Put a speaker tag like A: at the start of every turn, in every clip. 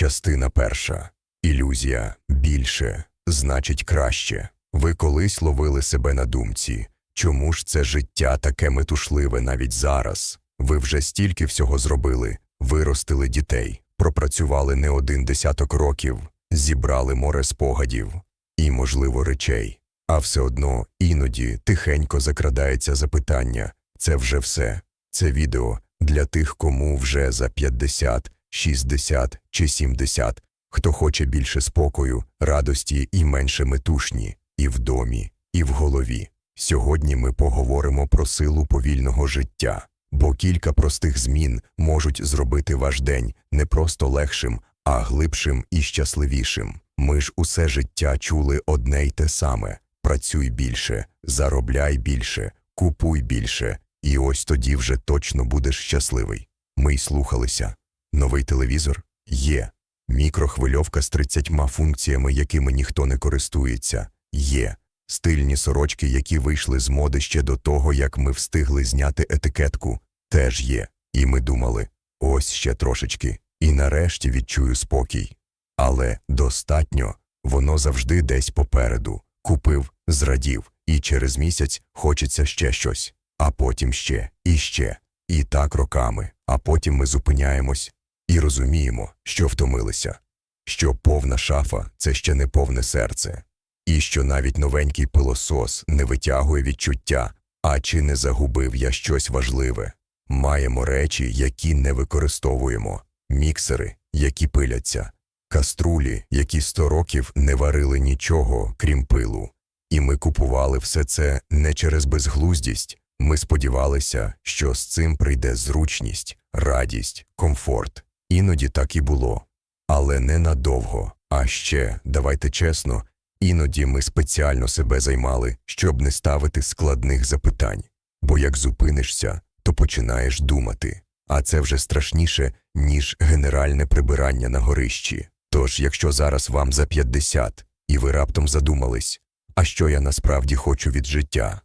A: Частина перша. Ілюзія більше значить краще. Ви колись ловили себе на думці. Чому ж це життя таке метушливе навіть зараз? Ви вже стільки всього зробили, виростили дітей, пропрацювали не один десяток років, зібрали море спогадів і, можливо, речей. А все одно іноді тихенько закрадається запитання це вже все. Це відео для тих, кому вже за 50, 60 чи 70, хто хоче більше спокою, радості і менше метушні, і в домі, і в голові. Сьогодні ми поговоримо про силу повільного життя, бо кілька простих змін можуть зробити ваш день не просто легшим, а глибшим і щасливішим. Ми ж усе життя чули одне й те саме: працюй більше, заробляй більше, купуй більше, і ось тоді вже точно будеш щасливий. Ми й слухалися. Новий телевізор? Є. Мікрохвильовка з 30 функціями, якими ніхто не користується, є. Стильні сорочки, які вийшли з моди ще до того, як ми встигли зняти етикетку, теж є. І ми думали, ось ще трошечки, і нарешті відчую спокій. Але достатньо, воно завжди десь попереду. Купив, зрадів, і через місяць хочеться ще щось, а потім ще, і ще, і так роками, а потім ми зупиняємось і розуміємо, що втомилися, що повна шафа це ще не повне серце, і що навіть новенький пилосос не витягує відчуття, а чи не загубив я щось важливе. Маємо речі, які не використовуємо, міксери, які пиляться, каструлі, які сто років не варили нічого, крім пилу. І ми купували все це не через безглуздість. Ми сподівалися, що з цим прийде зручність, радість, комфорт. Іноді так і було. Але не надовго. А ще, давайте чесно, іноді ми спеціально себе займали, щоб не ставити складних запитань. Бо як зупинишся, то починаєш думати. А це вже страшніше, ніж генеральне прибирання на горищі. Тож, якщо зараз вам за 50, і ви раптом задумались, а що я насправді хочу від життя?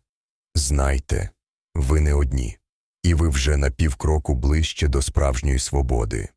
A: Знайте, ви не одні, і ви вже на півкроку ближче до справжньої свободи.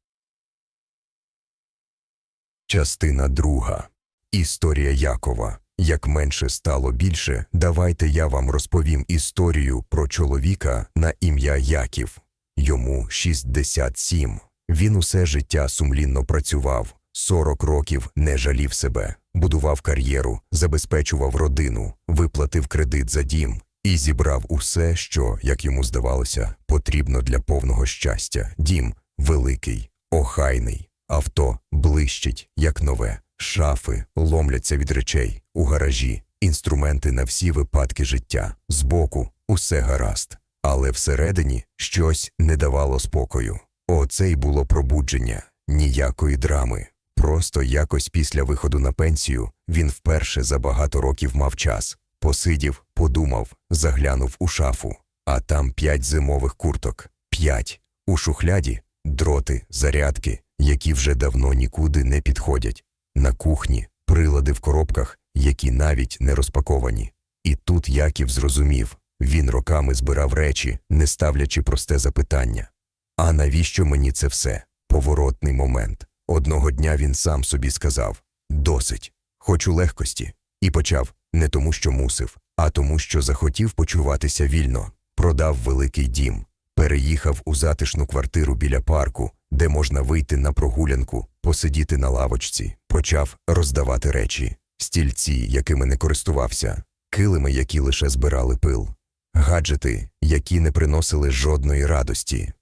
A: Частина друга. Історія Якова. Як менше стало більше, давайте я вам розповім історію про чоловіка на ім'я Яків. Йому 67. Він усе життя сумлінно працював, 40 років не жалів себе, будував кар'єру, забезпечував родину, виплатив кредит за дім і зібрав усе, що, як йому здавалося, потрібно для повного щастя. Дім великий, охайний, авто блищить, як нове, шафи ломляться від речей, у гаражі, інструменти на всі випадки життя, збоку усе гаразд. Але всередині щось не давало спокою. Оце й було пробудження, ніякої драми. Просто якось після виходу на пенсію він вперше за багато років мав час. Посидів, подумав, заглянув у шафу, а там п'ять зимових курток, п'ять. У шухляді дроти, зарядки, які вже давно нікуди не підходять. На кухні прилади в коробках, які навіть не розпаковані. І тут Яків зрозумів він роками збирав речі, не ставлячи просте запитання. А навіщо мені це все? Поворотний момент. Одного дня він сам собі сказав Досить, хочу легкості. І почав не тому, що мусив, а тому, що захотів почуватися вільно, продав великий дім, переїхав у затишну квартиру біля парку, де можна вийти на прогулянку, посидіти на лавочці, почав роздавати речі, стільці, якими не користувався, килими, які лише збирали пил, гаджети, які не приносили жодної радості.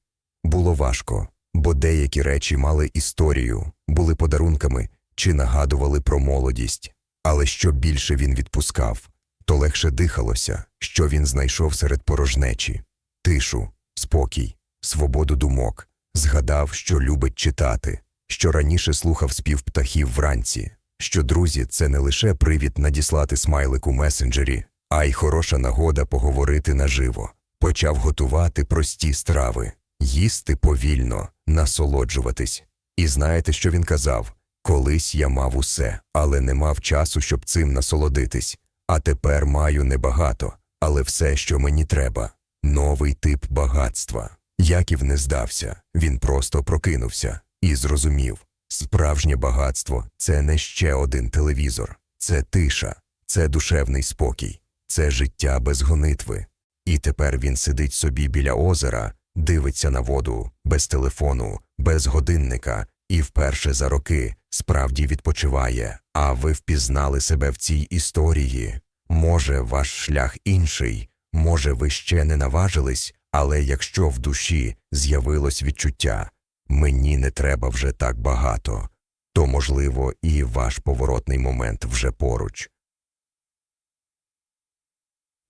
A: Було важко, бо деякі речі мали історію, були подарунками чи нагадували про молодість. Але що більше він відпускав, то легше дихалося, що він знайшов серед порожнечі тишу, спокій, свободу думок, згадав, що любить читати, що раніше слухав спів птахів вранці, що друзі це не лише привід надіслати смайлик у месенджері, а й хороша нагода поговорити наживо. Почав готувати прості страви, їсти повільно, насолоджуватись. І знаєте, що він казав? Колись я мав усе, але не мав часу, щоб цим насолодитись. А тепер маю небагато, але все, що мені треба новий тип багатства. Яків не здався, він просто прокинувся і зрозумів Справжнє багатство це не ще один телевізор, це тиша, це душевний спокій, це життя без гонитви. І тепер він сидить собі біля озера, дивиться на воду, без телефону, без годинника, і вперше за роки справді відпочиває. А ви впізнали себе в цій історії. Може, ваш шлях інший, може, ви ще не наважились, але якщо в душі з'явилось відчуття мені не треба вже так багато, то, можливо, і ваш поворотний момент вже поруч.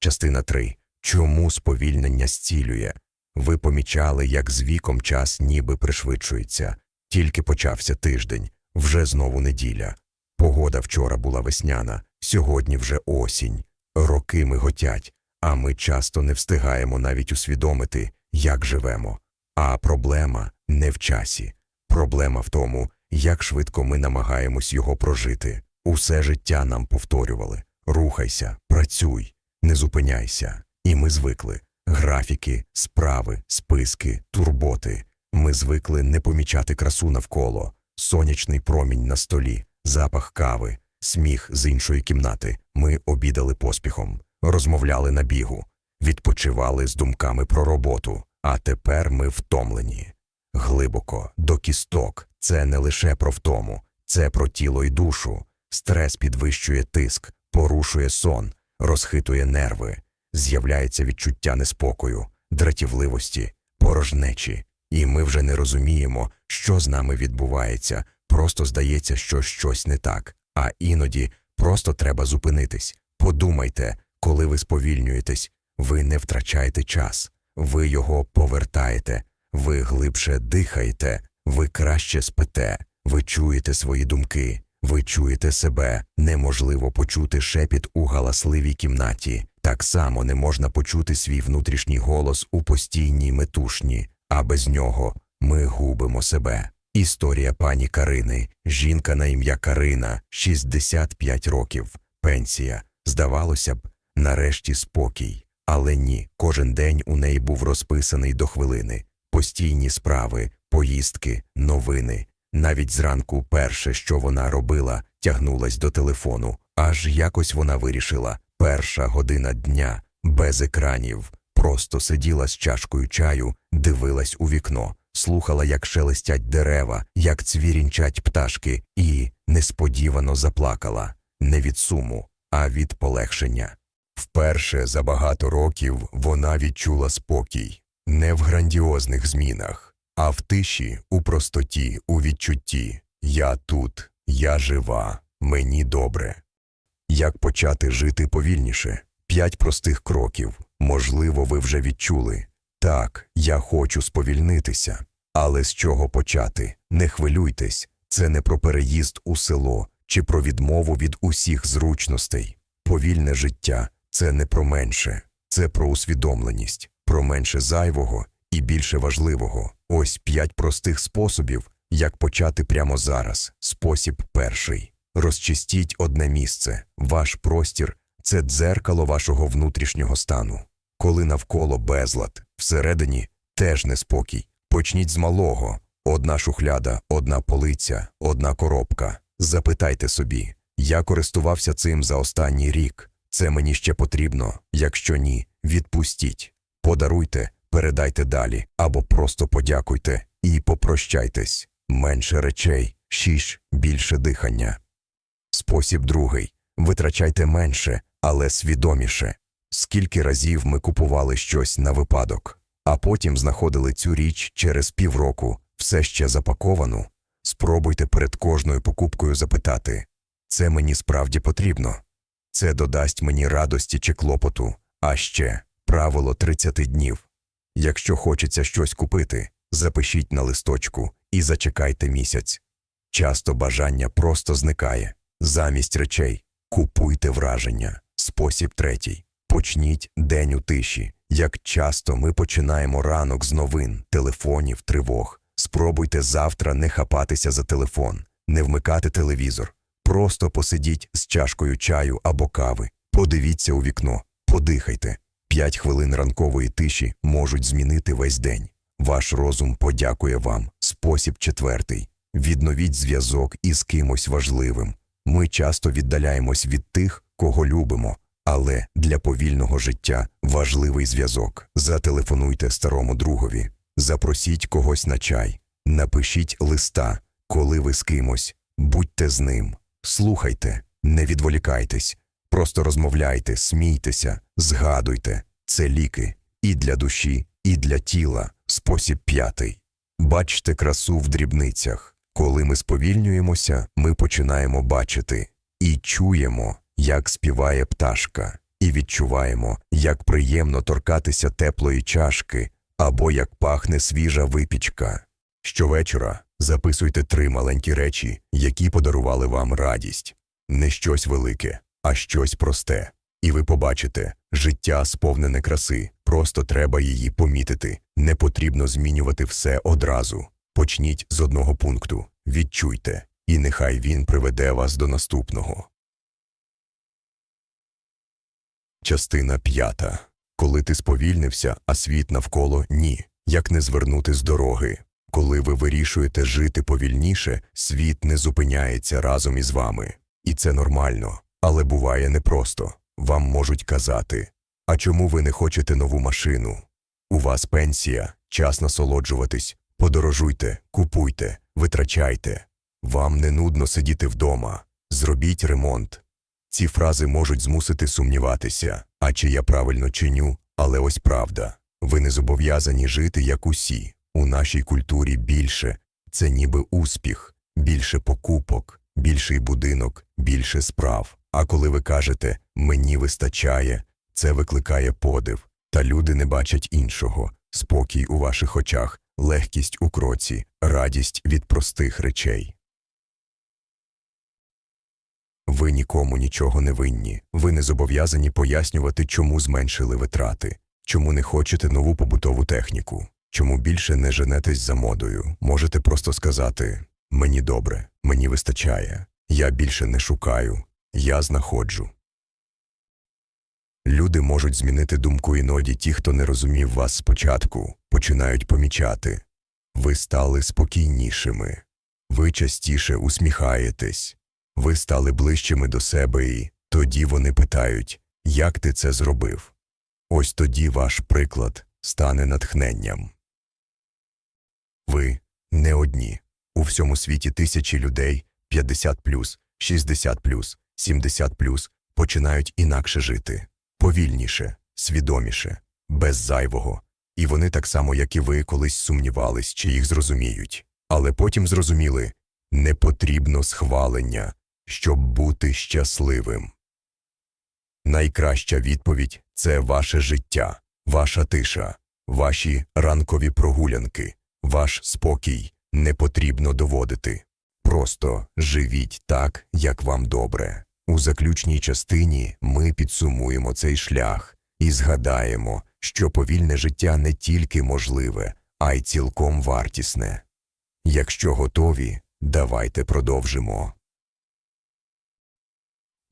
A: Частина 3. Чому сповільнення зцілює? Ви помічали, як з віком час ніби пришвидшується. Тільки почався тиждень, вже знову неділя. Погода вчора була весняна, сьогодні вже осінь. Роки миготять, а ми часто не встигаємо навіть усвідомити, як живемо. А проблема не в часі. Проблема в тому, як швидко ми намагаємось його прожити. Усе життя нам повторювали рухайся, працюй, не зупиняйся. І ми звикли графіки, справи, списки, турботи. Ми звикли не помічати красу навколо, сонячний промінь на столі, запах кави, сміх з іншої кімнати. Ми обідали поспіхом, розмовляли на бігу, відпочивали з думками про роботу. А тепер ми втомлені. Глибоко, до кісток. Це не лише про втому, це про тіло і душу. Стрес підвищує тиск, порушує сон, розхитує нерви, з'являється відчуття неспокою, дратівливості, порожнечі. І ми вже не розуміємо, що з нами відбувається, просто здається, що щось не так. А іноді просто треба зупинитись. Подумайте, коли ви сповільнюєтесь, ви не втрачаєте час, ви його повертаєте, ви глибше дихаєте, ви краще спите, ви чуєте свої думки, ви чуєте себе. Неможливо почути шепіт у галасливій кімнаті. Так само не можна почути свій внутрішній голос у постійній метушні, а без нього ми губимо себе. Історія пані Карини, жінка на ім'я Карина, 65 років, пенсія. Здавалося б, нарешті спокій. Але ні, кожен день у неї був розписаний до хвилини, постійні справи, поїздки, новини. Навіть зранку перше, що вона робила, тягнулась до телефону. Аж якось вона вирішила перша година дня, без екранів, просто сиділа з чашкою чаю, дивилась у вікно, слухала, як шелестять дерева, як цвірінчать пташки, і несподівано заплакала не від суму, а від полегшення. Вперше за багато років вона відчула спокій не в грандіозних змінах, а в тиші, у простоті, у відчутті Я тут, я жива, мені добре. Як почати жити повільніше? П'ять простих кроків. Можливо, ви вже відчули. Так, я хочу сповільнитися. Але з чого почати? Не хвилюйтесь, це не про переїзд у село чи про відмову від усіх зручностей. Повільне життя це не про менше, це про усвідомленість, про менше зайвого і більше важливого. Ось п'ять простих способів, як почати прямо зараз. Спосіб перший. Розчистіть одне місце. Ваш простір це дзеркало вашого внутрішнього стану. Коли навколо безлад, всередині теж неспокій. Почніть з малого. Одна шухляда, одна полиця, одна коробка. Запитайте собі, я користувався цим за останній рік. Це мені ще потрібно. Якщо ні, відпустіть, подаруйте, передайте далі або просто подякуйте і попрощайтесь. Менше речей, шіш, більше дихання. Спосіб другий витрачайте менше, але свідоміше. Скільки разів ми купували щось на випадок, а потім знаходили цю річ через півроку, все ще запаковану. Спробуйте перед кожною покупкою запитати це мені справді потрібно. Це додасть мені радості чи клопоту, а ще правило 30 днів. Якщо хочеться щось купити, запишіть на листочку і зачекайте місяць. Часто бажання просто зникає. Замість речей купуйте враження. Спосіб третій. Почніть день у тиші. Як часто ми починаємо ранок з новин, телефонів, тривог. Спробуйте завтра не хапатися за телефон, не вмикати телевізор. Просто посидіть з чашкою чаю або кави, подивіться у вікно, подихайте. П'ять хвилин ранкової тиші можуть змінити весь день. Ваш розум подякує вам. Спосіб четвертий. відновіть зв'язок із кимось важливим. Ми часто віддаляємось від тих, кого любимо, але для повільного життя важливий зв'язок. Зателефонуйте старому другові, запросіть когось на чай, напишіть листа, коли ви з кимось, будьте з ним, слухайте, не відволікайтесь, просто розмовляйте, смійтеся, згадуйте. Це ліки і для душі, і для тіла. Спосіб п'ятий. Бачте красу в дрібницях. Коли ми сповільнюємося, ми починаємо бачити і чуємо, як співає пташка, і відчуваємо, як приємно торкатися теплої чашки або як пахне свіжа випічка. Щовечора записуйте три маленькі речі, які подарували вам радість. Не щось велике, а щось просте. І ви побачите, життя сповнене краси, просто треба її помітити. Не потрібно змінювати все одразу. Почніть з одного пункту, відчуйте, і нехай він приведе вас до наступного. Частина п'ята. Коли ти сповільнився, а світ навколо ні. Як не звернути з дороги. Коли ви вирішуєте жити повільніше, світ не зупиняється разом із вами. І це нормально, але буває непросто. Вам можуть казати, а чому ви не хочете нову машину? У вас пенсія, час насолоджуватись, подорожуйте, купуйте, витрачайте. Вам не нудно сидіти вдома, зробіть ремонт. Ці фрази можуть змусити сумніватися, а чи я правильно чиню, але ось правда. Ви не зобов'язані жити як усі. У нашій культурі більше це ніби успіх, більше покупок, більший будинок, більше справ. А коли ви кажете мені вистачає, це викликає подив, та люди не бачать іншого, спокій у ваших очах, легкість у кроці, радість від простих речей. Ви нікому нічого не винні, ви не зобов'язані пояснювати, чому зменшили витрати, чому не хочете нову побутову техніку, чому більше не женетесь за модою. Можете просто сказати мені добре, мені вистачає, я більше не шукаю, я знаходжу. Люди можуть змінити думку іноді ті, хто не розумів вас спочатку, починають помічати. Ви стали спокійнішими, ви частіше усміхаєтесь, ви стали ближчими до себе і тоді вони питають, як ти це зробив. Ось тоді ваш приклад стане натхненням. Ви не одні. У всьому світі тисячі людей 50+, 60+, 70+, починають інакше жити повільніше, свідоміше, без зайвого. І вони так само, як і ви, колись сумнівались, чи їх зрозуміють. Але потім зрозуміли не потрібно схвалення, щоб бути щасливим. Найкраща відповідь це ваше життя, ваша тиша, ваші ранкові прогулянки, ваш спокій не потрібно доводити. Просто живіть так, як вам добре. У заключній частині ми підсумуємо цей шлях і згадаємо, що повільне життя не тільки можливе, а й цілком вартісне. Якщо готові, давайте продовжимо.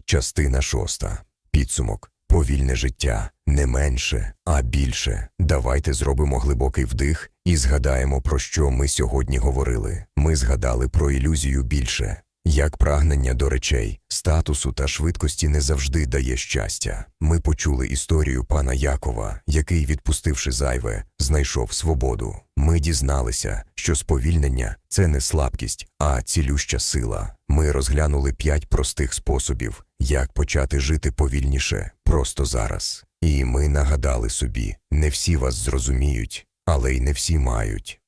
A: Частина шоста. Підсумок. Повільне життя не менше, а більше. Давайте зробимо глибокий вдих і згадаємо, про що ми сьогодні говорили. Ми згадали про ілюзію більше. Як прагнення до речей, статусу та швидкості не завжди дає щастя. Ми почули історію пана Якова, який, відпустивши зайве, знайшов свободу. Ми дізналися, що сповільнення це не слабкість, а цілюща сила. Ми розглянули п'ять простих способів, як почати жити повільніше, просто зараз. І ми нагадали собі, не всі вас зрозуміють, але й не всі мають.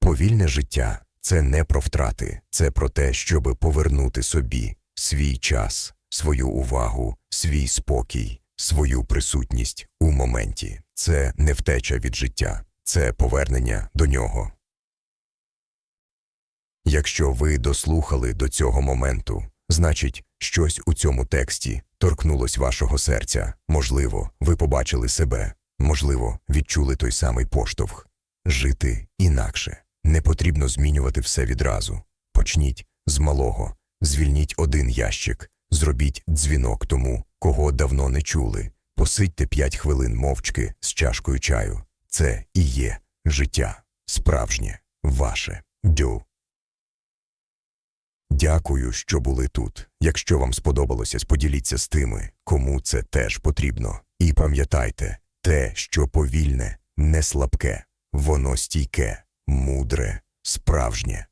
A: Повільне життя це не про втрати, це про те, щоби повернути собі свій час, свою увагу, свій спокій, свою присутність у моменті. Це не втеча від життя, це повернення до нього. Якщо ви дослухали до цього моменту, значить, щось у цьому тексті торкнулось вашого серця. Можливо, ви побачили себе, можливо, відчули той самий поштовх жити інакше. Не потрібно змінювати все відразу. Почніть з малого, звільніть один ящик, зробіть дзвінок тому, кого давно не чули. Посидьте п'ять хвилин мовчки з чашкою чаю. Це і є життя, справжнє, ваше. Дю. Дякую, що були тут. Якщо вам сподобалося, поділіться з тими, кому це теж потрібно. І пам'ятайте, те, що повільне, не слабке, воно стійке, мудре, справжнє.